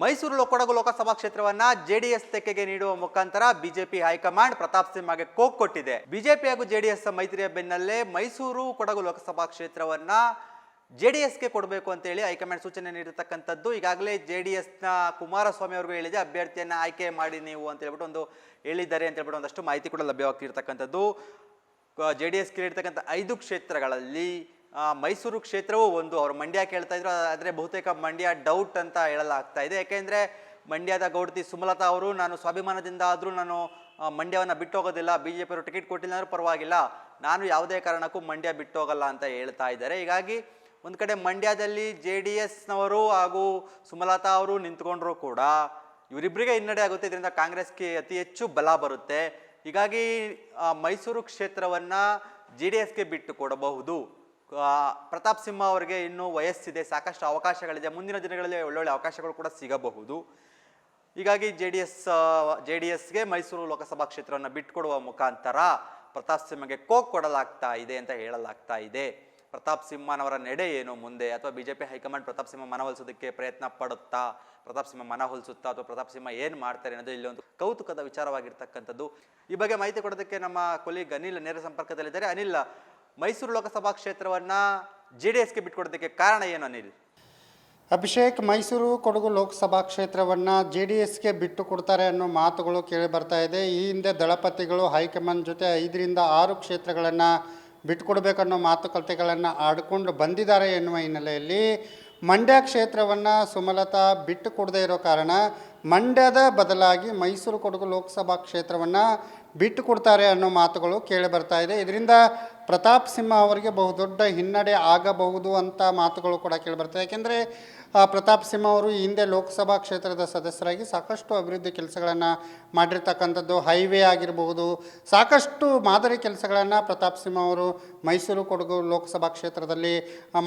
ಮೈಸೂರು ಕೊಡಗು ಲೋಕಸಭಾ ಕ್ಷೇತ್ರವನ್ನ ಜೆಡಿಎಸ್ ತೆಕ್ಕೆಗೆ ನೀಡುವ ಮುಖಾಂತರ ಬಿಜೆಪಿ ಹೈಕಮಾಂಡ್ ಪ್ರತಾಪ್ ಸಿಂಹಗೆ ಕೋಕ್ ಕೊಟ್ಟಿದೆ. ಬಿಜೆಪಿ ಹಾಗೂ ಜೆಡಿಎಸ್ ಮೈತ್ರಿಯ ಬೆನ್ನಲ್ಲೇ ಮೈಸೂರು ಕೊಡಗು ಲೋಕಸಭಾ ಕ್ಷೇತ್ರವನ್ನ ಎಸ್ಗೆ ಕೊಡಬೇಕು ಅಂತ ಹೇಳಿ ಹೈಕಮಾಂಡ್ ಸೂಚನೆ ನೀಡಿರ್ತಕ್ಕಂಥದ್ದು. ಈಗಾಗಲೇ ಜೆ ಡಿ ಎಸ್ನ ಕುಮಾರಸ್ವಾಮಿ ಅವ್ರಿಗೂ ಹೇಳಿದೆ, ಅಭ್ಯರ್ಥಿಯನ್ನು ಆಯ್ಕೆ ಮಾಡಿ ನೀವು ಅಂತ ಹೇಳ್ಬಿಟ್ಟು ಒಂದು ಹೇಳಿದ್ದಾರೆ ಅಂತ ಹೇಳ್ಬಿಟ್ಟು ಒಂದಷ್ಟು ಮಾಹಿತಿ ಕೂಡ ಲಭ್ಯವಾಗ್ತಿರ್ತಕ್ಕಂಥದ್ದು. ಜೆ ಡಿ ಎಸ್ಗೆ ಇರ್ತಕ್ಕಂಥ ಐದು ಕ್ಷೇತ್ರಗಳಲ್ಲಿ ಮೈಸೂರು ಕ್ಷೇತ್ರವೂ ಒಂದು. ಅವರು ಮಂಡ್ಯ ಕೇಳ್ತಾ ಇದ್ರು, ಆದರೆ ಬಹುತೇಕ ಮಂಡ್ಯ ಡೌಟ್ ಅಂತ ಹೇಳಲಾಗ್ತಾ ಇದೆ. ಯಾಕೆಂದರೆ ಮಂಡ್ಯದ ಗೌಡತಿ ಸುಮಲತಾ ಅವರು, ನಾನು ಸ್ವಾಭಿಮಾನದಿಂದ ಆದರೂ ನಾನು ಮಂಡ್ಯವನ್ನು ಬಿಟ್ಟು ಹೋಗೋದಿಲ್ಲ ಬಿ ಜೆ ಪಿಯವರು ಟಿಕೆಟ್ ಕೊಟ್ಟಿಲ್ಲ ಅಂದ್ರೂ ಪರವಾಗಿಲ್ಲ. ನಾನು ಯಾವುದೇ ಕಾರಣಕ್ಕೂ ಮಂಡ್ಯ ಬಿಟ್ಟು ಹೋಗಲ್ಲ ಅಂತ ಹೇಳ್ತಾ ಇದ್ದಾರೆ. ಹೀಗಾಗಿ ಒಂದು ಕಡೆ ಮಂಡ್ಯದಲ್ಲಿ ಜೆ ಡಿ ಎಸ್ನವರು ಹಾಗೂ ಸುಮಲತಾ ಅವರು ನಿಂತ್ಕೊಂಡ್ರು ಕೂಡ ಇವರಿಬ್ಬರಿಗೆ ಹಿನ್ನಡೆ ಆಗುತ್ತೆ. ಇದರಿಂದ ಕಾಂಗ್ರೆಸ್ಗೆ ಅತಿ ಹೆಚ್ಚು ಬಲ ಬರುತ್ತೆ. ಹೀಗಾಗಿ ಮೈಸೂರು ಕ್ಷೇತ್ರವನ್ನ ಜೆ ಡಿ ಎಸ್ಗೆ ಬಿಟ್ಟು ಕೊಡಬಹುದು. ಪ್ರತಾಪ್ ಸಿಂಹ ಅವರಿಗೆ ಇನ್ನೂ ವಯಸ್ಸಿದೆ, ಸಾಕಷ್ಟು ಅವಕಾಶಗಳಿದೆ. ಮುಂದಿನ ದಿನಗಳಲ್ಲಿ ಒಳ್ಳೊಳ್ಳೆ ಅವಕಾಶಗಳು ಕೂಡ ಸಿಗಬಹುದು. ಹೀಗಾಗಿ J D S J D ಎಸ್ಗೆ ಮೈಸೂರು ಲೋಕಸಭಾ ಕ್ಷೇತ್ರವನ್ನು ಬಿಟ್ಟುಕೊಡುವ ಮುಖಾಂತರ ಪ್ರತಾಪ್ ಸಿಂಹಗೆ ಕೋಕ್ ಕೊಡಲಾಗ್ತಾ ಇದೆ ಅಂತ ಹೇಳಲಾಗ್ತಾ ಇದೆ. ಪ್ರತಾಪ್ ಸಿಂಹನವರ ನಡೆ ಏನು ಮುಂದೆ? ಅಥವಾ BJP high command Pratap Simha ಮನವೊಲಿಸೋದಕ್ಕೆ ಪ್ರಯತ್ನ ಪಡುತ್ತಾ? ಪ್ರತಾಪ್ ಸಿಂಹ ಮನವೊಲಿಸುತ್ತಾ ಅಥವಾ ಪ್ರತಾಪ್ ಸಿಂಹ ಏನು ಮಾಡ್ತಾರೆ ಅನ್ನೋದು ಇಲ್ಲಿ ಒಂದು ಕೌತುಕದ ವಿಚಾರವಾಗಿರ್ತಕ್ಕಂಥದ್ದು. ಈ ಬಗ್ಗೆ ಮಾಹಿತಿ ಕೊಡೋದಕ್ಕೆ ನಮ್ಮ ಕೊಲೀಗ್ ಅನಿಲ್ ನೇರ ಸಂಪರ್ಕದಲ್ಲಿದ್ದಾರೆ. ಅನಿಲ್ ಮೈಸೂರು ಲೋಕಸಭಾ ಕ್ಷೇತ್ರವನ್ನ ಜೆ ಡಿ ಎಸ್ಗೆ ಬಿಟ್ಕೊಡೋದಕ್ಕೆ ಕಾರಣ ಏನು ಅನಿಲ್? ಅಭಿಷೇಕ್, ಮೈಸೂರು ಕೊಡಗು ಲೋಕಸಭಾ ಕ್ಷೇತ್ರವನ್ನು ಜೆ ಡಿ ಎಸ್ಗೆ ಬಿಟ್ಟು ಕೊಡ್ತಾರೆ ಅನ್ನೋ ಮಾತುಗಳು ಕೇಳಿ ಬರ್ತಾ ಇದೆ. ಈ ಹಿಂದೆ ದಳಪತಿಗಳು ಹೈಕಮಾಂಡ್ ಜೊತೆ ಐದರಿಂದ ಆರು ಕ್ಷೇತ್ರಗಳನ್ನು ಬಿಟ್ಟುಕೊಡ್ಬೇಕನ್ನೋ ಮಾತುಕತೆಗಳನ್ನು ಆಡಿಕೊಂಡು ಬಂದಿದ್ದಾರೆ ಎನ್ನುವ ಹಿನ್ನೆಲೆಯಲ್ಲಿ ಮಂಡ್ಯ ಕ್ಷೇತ್ರವನ್ನು ಸುಮಲತಾ ಬಿಟ್ಟು ಕೊಡದೇ ಇರೋ ಕಾರಣ ಮಂಡ್ಯದ ಬದಲಾಗಿ ಮೈಸೂರು ಕೊಡಗು ಲೋಕಸಭಾ ಕ್ಷೇತ್ರವನ್ನು ಬಿಟ್ಟು ಕೊಡ್ತಾರೆ ಅನ್ನೋ ಮಾತುಗಳು ಕೇಳಿ ಬರ್ತಾ ಇದೆ. ಇದರಿಂದ ಪ್ರತಾಪ್ ಸಿಂಹ ಅವರಿಗೆ ಬಹುದೊಡ್ಡ ಹಿನ್ನಡೆ ಆಗಬಹುದು ಅಂತ ಮಾತುಗಳು ಕೂಡ ಕೇಳಿ ಬರ್ತದೆ ಯಾಕೆಂದರೆ ಪ್ರತಾಪ್ ಸಿಂಹ ಅವರು ಈ ಹಿಂದೆ ಲೋಕಸಭಾ ಕ್ಷೇತ್ರದ ಸದಸ್ಯರಾಗಿ ಸಾಕಷ್ಟು ಅಭಿವೃದ್ಧಿ ಕೆಲಸಗಳನ್ನು ಮಾಡಿರ್ತಕ್ಕಂಥದ್ದು ಹೈವೇ ಆಗಿರಬಹುದು ಸಾಕಷ್ಟು ಮಾದರಿ ಕೆಲಸಗಳನ್ನು ಪ್ರತಾಪ್ ಸಿಂಹ ಅವರು ಮೈಸೂರು ಕೊಡಗು ಲೋಕಸಭಾ ಕ್ಷೇತ್ರದಲ್ಲಿ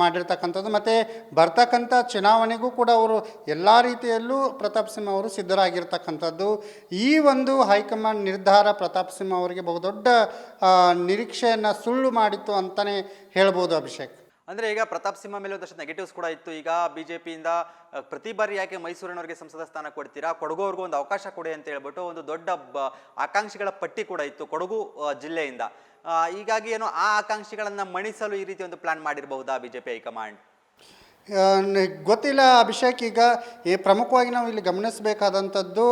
ಮಾಡಿರ್ತಕ್ಕಂಥದ್ದು. ಮತ್ತು ಬರ್ತಕ್ಕಂಥ ಚುನಾವಣೆಗೂ ಕೂಡ ಅವರು ಎಲ್ಲ ರೀತಿಯಲ್ಲೂ ಪ್ರತಾಪ್ ಸಿಂಹ ಅವರು ಸಿದ್ಧರಾಗಿರ್ತಕ್ಕಂಥದ್ದು. ಈ ಒಂದು ಹೈಕಮಾಂಡ್ ನಿರ್ಧಾರ ಪ್ರತಾಪ್ ಸಿಂಹ ಅವರಿಗೆ ಬಹುದೊಡ್ಡ ನಿರೀಕ್ಷೆಯನ್ನು ಸುಳ್ಳು ಮಾಡಿತ್ತು ಅಂತಲೇ ಹೇಳ್ಬೋದು ಅಭಿಷೇಕ್. ಅಂದ್ರೆ ಈಗ ಪ್ರತಾಪ್ ಸಿಂಹ ಮೇಲೆ ಒಂದಷ್ಟು ನೆಗೆಟಿವ್ಸ್ ಕೂಡ ಇತ್ತು. ಈಗ ಬಿಜೆಪಿಯಿಂದ ಪ್ರತಿ ಬಾರಿ ಯಾಕೆ ಮೈಸೂರಿನವರಿಗೆ ಸಂಸದ ಸ್ಥಾನ ಕೊಡ್ತೀರಾ? ಕೊಡಗು ಅವ್ರಿಗೂ ಒಂದು ಅವಕಾಶ ಕೊಡಿ ಅಂತ ಹೇಳ್ಬಿಟ್ಟು ಒಂದು ದೊಡ್ಡ, ಬ- ಆಕಾಂಕ್ಷಿಗಳ ಪಟ್ಟಿ ಕೂಡ ಇತ್ತು ಕೊಡಗು ಜಿಲ್ಲೆಯಿಂದ. ಹೀಗಾಗಿ ಏನು ಆ ಆಕಾಂಕ್ಷಿಗಳನ್ನು ಮಣಿಸಲು ಈ ರೀತಿ ಒಂದು plan ಮಾಡಿರಬಹುದಾ BJP J P high command ಗೊತ್ತಿಲ್ಲ ಅಭಿಷೇಕ್. ಈಗ ಈ ಪ್ರಮುಖವಾಗಿ ನಾವು ಇಲ್ಲಿ ಗಮನಿಸಬೇಕಾದಂಥದ್ದು,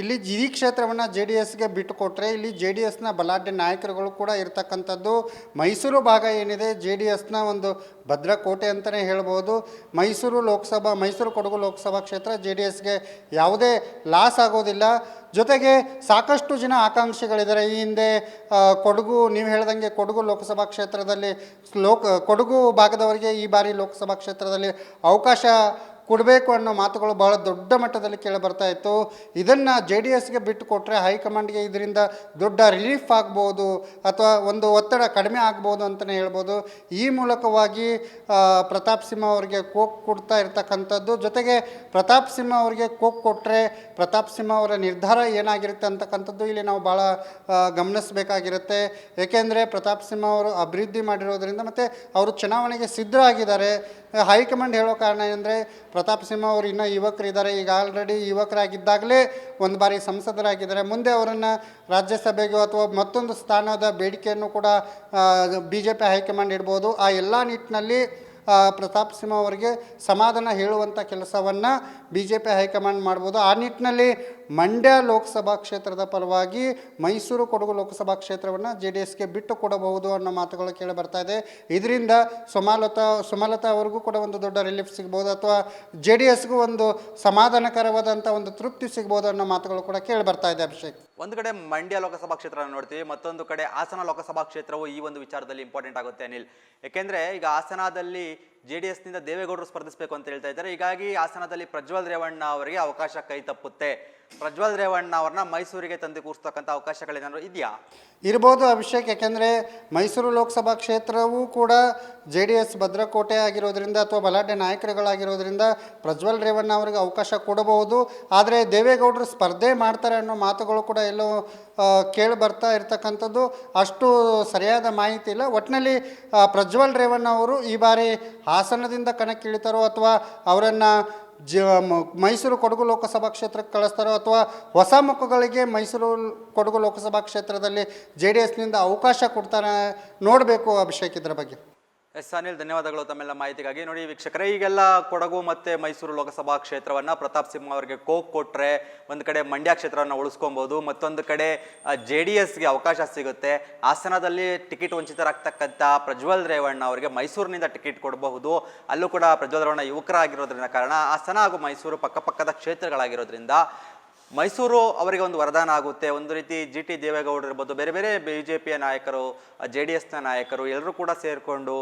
ಇಲ್ಲಿ ಜಿ ಕ್ಷೇತ್ರವನ್ನು ಜೆ ಡಿ ಎಸ್ಗೆ ಬಿಟ್ಟುಕೊಟ್ರೆ ಇಲ್ಲಿ ಜೆ ಡಿ ಎಸ್ನ ಬಲಾಢ್ಯ ನಾಯಕರುಗಳು ಕೂಡ ಇರತಕ್ಕಂಥದ್ದು ಮೈಸೂರು ಭಾಗ ಏನಿದೆ, ಜೆ ಡಿ ಎಸ್ನ ಒಂದು ಭದ್ರಕೋಟೆ ಅಂತಲೇ ಹೇಳ್ಬೋದು. ಮೈಸೂರು ಲೋಕಸಭಾ, ಮೈಸೂರು ಕೊಡಗು ಲೋಕಸಭಾ ಕ್ಷೇತ್ರ ಜೆ ಡಿ ಎಸ್ಗೆ ಯಾವುದೇ ಲಾಸ್ ಆಗೋದಿಲ್ಲ. ಜೊತೆಗೆ ಸಾಕಷ್ಟು ಜನ ಆಕಾಂಕ್ಷಿಗಳಿದ್ದಾರೆ. ಈ ಹಿಂದೆ ಕೊಡಗು, ನೀವು ಹೇಳ್ದಂಗೆ ಕೊಡಗು ಲೋಕಸಭಾ ಕ್ಷೇತ್ರದಲ್ಲಿ ಲೋಕ, ಕೊಡಗು ಭಾಗದವರಿಗೆ ಈ ಬಾರಿ ಲೋಕಸಭಾ ಕ್ಷೇತ್ರದಲ್ಲಿ ಅವಕಾಶ ಕೊಡಬೇಕು ಅನ್ನೋ ಮಾತುಗಳು ಬಹಳ ದೊಡ್ಡ ಮಟ್ಟದಲ್ಲಿ ಕೇಳಿ ಬರ್ತಾ ಇತ್ತು. ಇದನ್ನು ಜೆ ಡಿ ಎಸ್ಗೆ ಬಿಟ್ಟು ಕೊಟ್ಟರೆ ಹೈಕಮಾಂಡ್ಗೆ ಇದರಿಂದ ದೊಡ್ಡ ರಿಲೀಫ್ ಆಗ್ಬೋದು ಅಥವಾ ಒಂದು ಒತ್ತಡ ಕಡಿಮೆ ಆಗ್ಬೋದು ಅಂತಲೇ ಹೇಳ್ಬೋದು. ಈ ಮೂಲಕವಾಗಿ ಪ್ರತಾಪ್ ಸಿಂಹ ಅವರಿಗೆ ಕೋಕ್ ಕೊಡ್ತಾ ಇರ್ತಕ್ಕಂಥದ್ದು. ಜೊತೆಗೆ ಪ್ರತಾಪ್ ಸಿಂಹ ಅವರಿಗೆ ಕೋಕ್ ಕೊಟ್ಟರೆ ಪ್ರತಾಪ್ ಸಿಂಹ ಅವರ ನಿರ್ಧಾರ ಏನಾಗಿರುತ್ತೆ ಅಂತಕ್ಕಂಥದ್ದು ಇಲ್ಲಿ ನಾವು ಭಾಳ ಗಮನಿಸಬೇಕಾಗಿರುತ್ತೆ. ಏಕೆಂದರೆ ಪ್ರತಾಪ್ ಸಿಂಹ ಅವರು ಅಭಿವೃದ್ಧಿ ಮಾಡಿರೋದ್ರಿಂದ ಮತ್ತು ಅವರು ಚುನಾವಣೆಗೆ ಸಿದ್ಧರಾಗಿದ್ದಾರೆ. ಹೈಕಮಾಂಡ್ ಹೇಳೋ ಕಾರಣ ಏನಂದರೆ ಪ್ರತಾಪ್ ಸಿಂಹ ಅವರು ಇನ್ನೂ ಯುವಕರಿದ್ದಾರೆ ಈಗ ಆಲ್ರೆಡಿ ಯುವಕರಾಗಿದ್ದಾಗಲೇ ಒಂದು ಬಾರಿ ಸಂಸದರಾಗಿದ್ದಾರೆ. ಮುಂದೆ ಅವರನ್ನು ರಾಜ್ಯಸಭೆಗೆ ಅಥವಾ ಮತ್ತೊಂದು ಸ್ಥಾನದ ಬೇಡಿಕೆಯನ್ನು ಕೂಡ ಬಿ ಜೆ ಪಿ ಹೈಕಮಾಂಡ್ ಇಡ್ಬೋದು. ಆ ಎಲ್ಲ ನಿಟ್ಟಿನಲ್ಲಿ ಪ್ರತಾಪ್ ಸಿಂಹ ಅವರಿಗೆ ಸಮಾಧಾನ ಹೇಳುವಂಥ ಕೆಲಸವನ್ನು ಬಿ ಜೆ ಪಿ ಹೈಕಮಾಂಡ್ ಮಾಡ್ಬೋದು. ಆ ನಿಟ್ಟಿನಲ್ಲಿ ಮಂಡ್ಯ ಲೋಕಸಭಾ ಕ್ಷೇತ್ರದ ಪರವಾಗಿ ಮೈಸೂರು ಕೊಡಗು ಲೋಕಸಭಾ ಕ್ಷೇತ್ರವನ್ನು ಜೆ ಡಿ ಎಸ್ಗೆ ಬಿಟ್ಟು ಕೊಡಬಹುದು ಅನ್ನೋ ಮಾತುಗಳು ಕೇಳಿ ಬರ್ತಾ ಇದೆ. ಇದರಿಂದ ಸುಮಲತಾ ಸುಮಲತಾ ಅವರಿಗೂ ಕೂಡ ಒಂದು ದೊಡ್ಡ ರಿಲೀಫ್ ಸಿಗ್ಬೋದು ಅಥವಾ ಜೆ ಡಿ ಎಸ್ಗೂ ಒಂದು ಸಮಾಧಾನಕರವಾದಂಥ ಒಂದು ತೃಪ್ತಿ ಸಿಗ್ಬೋದು ಅನ್ನೋ ಮಾತುಗಳು ಕೂಡ ಕೇಳಿ ಬರ್ತಾ ಇದೆ ಅಭಿಷೇಕ್. ಒಂದು ಕಡೆ ಮಂಡ್ಯ ಲೋಕಸಭಾ ಕ್ಷೇತ್ರ ನೋಡ್ತೀವಿ, ಮತ್ತೊಂದು ಕಡೆ ಹಾಸನ ಲೋಕಸಭಾ ಕ್ಷೇತ್ರವು ಈ ಒಂದು ವಿಚಾರದಲ್ಲಿ ಇಂಪಾರ್ಟೆಂಟ್ ಆಗುತ್ತೆ ಅನಿಲ್. ಯಾಕೆಂದರೆ ಈಗ ಹಾಸನದಲ್ಲಿ ಜೆ ಡಿ ಎಸ್ನಿಂದ ದೇವೇಗೌಡರು ಸ್ಪರ್ಧಿಸಬೇಕು ಅಂತ ಹೇಳ್ತಾ ಇದ್ದಾರೆ. ಹೀಗಾಗಿ ಹಾಸನದಲ್ಲಿ ಪ್ರಜ್ವಲ್ ರೇವಣ್ಣ ಅವರಿಗೆ ಅವಕಾಶ ಕೈ ತಪ್ಪುತ್ತೆ. ಪ್ರಜ್ವಲ್ ರೇವಣ್ಣ ಅವ್ರನ್ನ ಮೈಸೂರಿಗೆ ತಂದು ಕೂರಿಸ್ತಕ್ಕಂಥ ಅವಕಾಶಗಳೇನಾದ್ರು ಇದೆಯಾ? ಇರ್ಬೋದು ಅಭಿಷೇಕ್, ಯಾಕೆಂದರೆ ಮೈಸೂರು ಲೋಕಸಭಾ ಕ್ಷೇತ್ರವೂ ಕೂಡ ಜೆ ಡಿ ಎಸ್ ಭದ್ರಕೋಟೆ ಆಗಿರೋದ್ರಿಂದ ಅಥವಾ ಬಲಾಢ್ಯ ನಾಯಕರುಗಳಾಗಿರೋದ್ರಿಂದ ಪ್ರಜ್ವಲ್ ರೇವಣ್ಣ ಅವರಿಗೆ ಅವಕಾಶ ಕೊಡಬಹುದು. ಆದರೆ ದೇವೇಗೌಡರು ಸ್ಪರ್ಧೆ ಮಾಡ್ತಾರೆ ಅನ್ನೋ ಮಾತುಗಳು ಕೂಡ ಎಲ್ಲೋ ಕೇಳಿ ಬರ್ತಾ ಇರ್ತಕ್ಕಂಥದ್ದು. ಅಷ್ಟು ಸರಿಯಾದ ಮಾಹಿತಿ ಇಲ್ಲ. ಒಟ್ಟಿನಲ್ಲಿ ಪ್ರಜ್ವಲ್ ರೇವಣ್ಣ ಅವರು ಈ ಬಾರಿ ಹಾಸನದಿಂದ ಕಣಕ್ಕಿಳಿತಾರೋ ಅಥವಾ ಅವರನ್ನು ಜ ಮೈಸೂರು ಕೊಡಗು ಲೋಕಸಭಾ ಕ್ಷೇತ್ರಕ್ಕೆ ಕಳಿಸ್ತಾರೋ ಅಥವಾ ಹೊಸ ಮುಖಗಳಿಗೆ ಮೈಸೂರು ಕೊಡಗು ಲೋಕಸಭಾ ಕ್ಷೇತ್ರದಲ್ಲಿ ಜೆ ಡಿ ಎಸ್ನಿಂದ ಅವಕಾಶ ಕೊಡ್ತಾರೆ ನೋಡಬೇಕು ಅಭಿಷೇಕ್ ಇದರ ಬಗ್ಗೆ. ಎಸ್ ಅನಿಲ್, ಧನ್ಯವಾದಗಳು ತಮ್ಮೆಲ್ಲ ಮಾಹಿತಿಗಾಗಿ. ನೋಡಿ ವೀಕ್ಷಕರೇ, ಈಗೆಲ್ಲ ಕೊಡಗು ಮತ್ತೆ ಮೈಸೂರು ಲೋಕಸಭಾ ಕ್ಷೇತ್ರವನ್ನ ಪ್ರತಾಪ್ ಸಿಂಹ ಅವರಿಗೆ ಕೋಕ್ ಕೊಟ್ರೆ ಒಂದು ಕಡೆ ಮಂಡ್ಯ ಕ್ಷೇತ್ರವನ್ನು ಉಳಿಸ್ಕೊಬಹುದು ಮತ್ತೊಂದು ಕಡೆ ಜೆ ಡಿ ಎಸ್ಗೆ ಅವಕಾಶ ಸಿಗುತ್ತೆ. ಹಾಸನದಲ್ಲಿ ಟಿಕೆಟ್ ವಂಚಿತರಾಗ್ತಕ್ಕಂಥ ಪ್ರಜ್ವಲ್ ರೇವಣ್ಣ ಅವರಿಗೆ ಮೈಸೂರಿನಿಂದ ಟಿಕೆಟ್ ಕೊಡಬಹುದು. ಅಲ್ಲೂ ಕೂಡ ಪ್ರಜ್ವಲ್ ರೇವಣ್ಣ ಯುವಕರಾಗಿರೋದ್ರಿಂದ ಕಾರಣ, ಹಾಸನ ಹಾಗೂ ಮೈಸೂರು ಪಕ್ಕಪಕ್ಕದ ಕ್ಷೇತ್ರಗಳಾಗಿರೋದ್ರಿಂದ ಮೈಸೂರು ಅವರಿಗೆ ಒಂದು ವರದಾನ ಆಗುತ್ತೆ. ಒಂದು ರೀತಿ ಜಿ ಟಿ ದೇವೇಗೌಡರು ಇರ್ಬೋದು ಬೇರೆ ಬೇರೆ ಬಿ ಜೆ ಪಿಯ ನಾಯಕರು ಜೆ ಡಿ ಎಸ್ನ ನಾಯಕರು ಎಲ್ಲರೂ ಕೂಡ ಸೇರಿಕೊಂಡು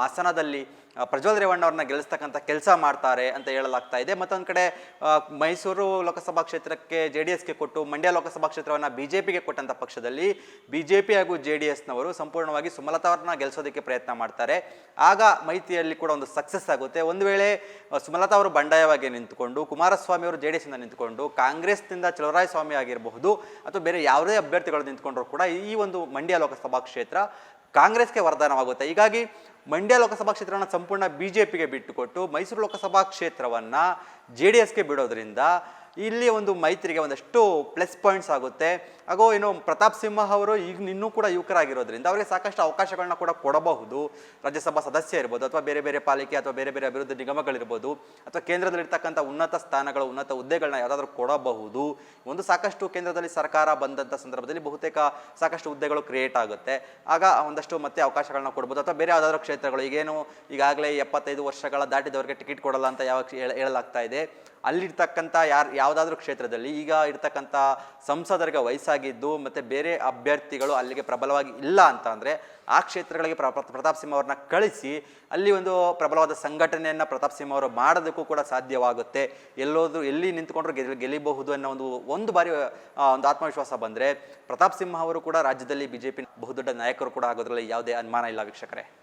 ಹಾಸನದಲ್ಲಿ ಪ್ರಜ್ವಲ್ ರೇವಣ್ಣ ಅವ್ರನ್ನ ಗೆಲ್ಲಿಸ್ತಕ್ಕಂಥ ಕೆಲಸ ಮಾಡ್ತಾರೆ ಅಂತ ಹೇಳಲಾಗ್ತಾ ಇದೆ. ಮತ್ತೊಂದು ಕಡೆ ಮೈಸೂರು ಲೋಕಸಭಾ ಕ್ಷೇತ್ರಕ್ಕೆ ಜೆ ಡಿ ಎಸ್ಗೆ ಕೊಟ್ಟು, ಮಂಡ್ಯ ಲೋಕಸಭಾ ಕ್ಷೇತ್ರವನ್ನು ಬಿ ಜೆ ಪಿಗೆ ಕೊಟ್ಟಂಥ ಪಕ್ಷದಲ್ಲಿ ಬಿ ಜೆ ಪಿ ಹಾಗೂ ಜೆ ಡಿ ಎಸ್ನವರು ಸಂಪೂರ್ಣವಾಗಿ ಸುಮಲತಾ ಅವ್ರನ್ನ ಗೆಲ್ಲಿಸೋದಕ್ಕೆ ಪ್ರಯತ್ನ ಮಾಡ್ತಾರೆ. ಆಗ ಮೈತ್ರಿಯಲ್ಲಿ ಕೂಡ ಒಂದು ಸಕ್ಸಸ್ ಆಗುತ್ತೆ. ಒಂದು ವೇಳೆ ಸುಮಲತಾ ಅವರು ಬಂಡಾಯವಾಗಿ ನಿಂತುಕೊಂಡು, ಕುಮಾರಸ್ವಾಮಿ ಅವರು ಜೆ ಡಿ ಎಸ್ನಿಂದ ನಿಂತುಕೊಂಡು, ಕಾಂಗ್ರೆಸ್ನಿಂದ ಚಲುವರಾಯ ಸ್ವಾಮಿ ಆಗಿರಬಹುದು ಅಥವಾ ಬೇರೆ ಯಾವುದೇ ಅಭ್ಯರ್ಥಿಗಳು ನಿಂತ್ಕೊಂಡ್ರು ಕೂಡ ಈ ಒಂದು ಮಂಡ್ಯ ಲೋಕಸಭಾ ಕ್ಷೇತ್ರ ಕಾಂಗ್ರೆಸ್ಗೆ ವರದಾನವಾಗುತ್ತೆ. ಹೀಗಾಗಿ ಮಂಡ್ಯ ಲೋಕಸಭಾ ಕ್ಷೇತ್ರವನ್ನು ಸಂಪೂರ್ಣ ಬಿ ಜೆ ಪಿಗೆ ಬಿಟ್ಟುಕೊಟ್ಟು ಮೈಸೂರು ಲೋಕಸಭಾ ಕ್ಷೇತ್ರವನ್ನು ಜೆ ಡಿ ಎಸ್ಗೆ ಬಿಡೋದ್ರಿಂದ ಇಲ್ಲಿ ಒಂದು ಮೈತ್ರಿಗೆ ಒಂದಷ್ಟು ಪ್ಲಸ್ ಪಾಯಿಂಟ್ಸ್ ಆಗುತ್ತೆ. ಹಾಗೂ ಏನು ಪ್ರತಾಪ್ ಸಿಂಹ ಅವರು ಈಗ ಇನ್ನೂ ಕೂಡ ಯುವಕರಾಗಿರೋದ್ರಿಂದ ಅವರಿಗೆ ಸಾಕಷ್ಟು ಅವಕಾಶಗಳನ್ನ ಕೂಡ ಕೊಡಬಹುದು. ರಾಜ್ಯಸಭಾ ಸದಸ್ಯ ಇರ್ಬೋದು ಅಥವಾ ಬೇರೆ ಬೇರೆ ಪಾಲಿಕೆ ಅಥವಾ ಬೇರೆ ಬೇರೆ ಅಭಿವೃದ್ಧಿ ನಿಗಮಗಳಿರ್ಬೋದು ಅಥವಾ ಕೇಂದ್ರದಲ್ಲಿರ್ತಕ್ಕಂಥ ಉನ್ನತ ಸ್ಥಾನಗಳು, ಉನ್ನತ ಹುದ್ದೆಗಳನ್ನ ಯಾವುದಾದ್ರೂ ಕೊಡಬಹುದು. ಒಂದು ಸಾಕಷ್ಟು ಕೇಂದ್ರದಲ್ಲಿ ಸರ್ಕಾರ ಬಂದಂಥ ಸಂದರ್ಭದಲ್ಲಿ ಬಹುತೇಕ ಸಾಕಷ್ಟು ಹುದ್ದೆಗಳು ಕ್ರಿಯೇಟ್ ಆಗುತ್ತೆ. ಆಗ ಒಂದಷ್ಟು ಮತ್ತೆ ಅವಕಾಶಗಳನ್ನ ಕೊಡ್ಬೋದು ಅಥವಾ ಬೇರೆ ಯಾವುದಾದ್ರೂ ಕ್ಷೇತ್ರಗಳು, ಈಗೇನು ಈಗಾಗಲೇ ಎಪ್ಪತ್ತೈದು ವರ್ಷಗಳ ದಾಟಿದವರಿಗೆ ಟಿಕೆಟ್ ಕೊಡಲ್ಲ ಅಂತ ಯಾವ ಹೇಳ- ಹೇಳಲಾಗ್ತಾ ಇದೆ. ಅಲ್ಲಿರ್ತಕ್ಕಂಥ ಯಾರು, ಯಾವುದಾದ್ರೂ ಕ್ಷೇತ್ರದಲ್ಲಿ ಈಗ ಇರ್ತಕ್ಕಂಥ ಸಂಸದರಿಗೆ ವಯಸ್ಸಾಗಿದ್ದು ಮತ್ತು ಬೇರೆ ಅಭ್ಯರ್ಥಿಗಳು ಅಲ್ಲಿಗೆ ಪ್ರಬಲವಾಗಿ ಇಲ್ಲ ಅಂತ ಅಂದರೆ ಆ ಕ್ಷೇತ್ರಗಳಿಗೆ ಪ್ರ ಪ್ರ- ಪ್ರತಾಪ್ ಸಿಂಹ ಅವ್ರನ್ನ ಕಳಿಸಿ ಅಲ್ಲಿ ಒಂದು ಪ್ರಬಲವಾದ ಸಂಘಟನೆಯನ್ನು ಪ್ರತಾಪ್ ಸಿಂಹ ಅವರು ಮಾಡೋದಕ್ಕೂ ಕೂಡ ಸಾಧ್ಯವಾಗುತ್ತೆ. ಎಲ್ಲೋದ್ರು ಎಲ್ಲಿ ನಿಂತ್ಕೊಂಡ್ರು ಗೆಲ್ ಗೆಲ್ಲಬಹುದು ಅನ್ನೋ ಒಂದು ಒಂದು ಬಾರಿ ಒಂದು ಆತ್ಮವಿಶ್ವಾಸ ಬಂದರೆ ಪ್ರತಾಪ್ ಸಿಂಹ ಅವರು ಕೂಡ ರಾಜ್ಯದಲ್ಲಿ ಬಿ ಜೆ ಪಿ ಬಹುದೊಡ್ಡ ನಾಯಕರು ಕೂಡ ಆಗೋದ್ರಲ್ಲಿ ಯಾವುದೇ ಅನುಮಾನ ಇಲ್ಲ ವೀಕ್ಷಕರೇ.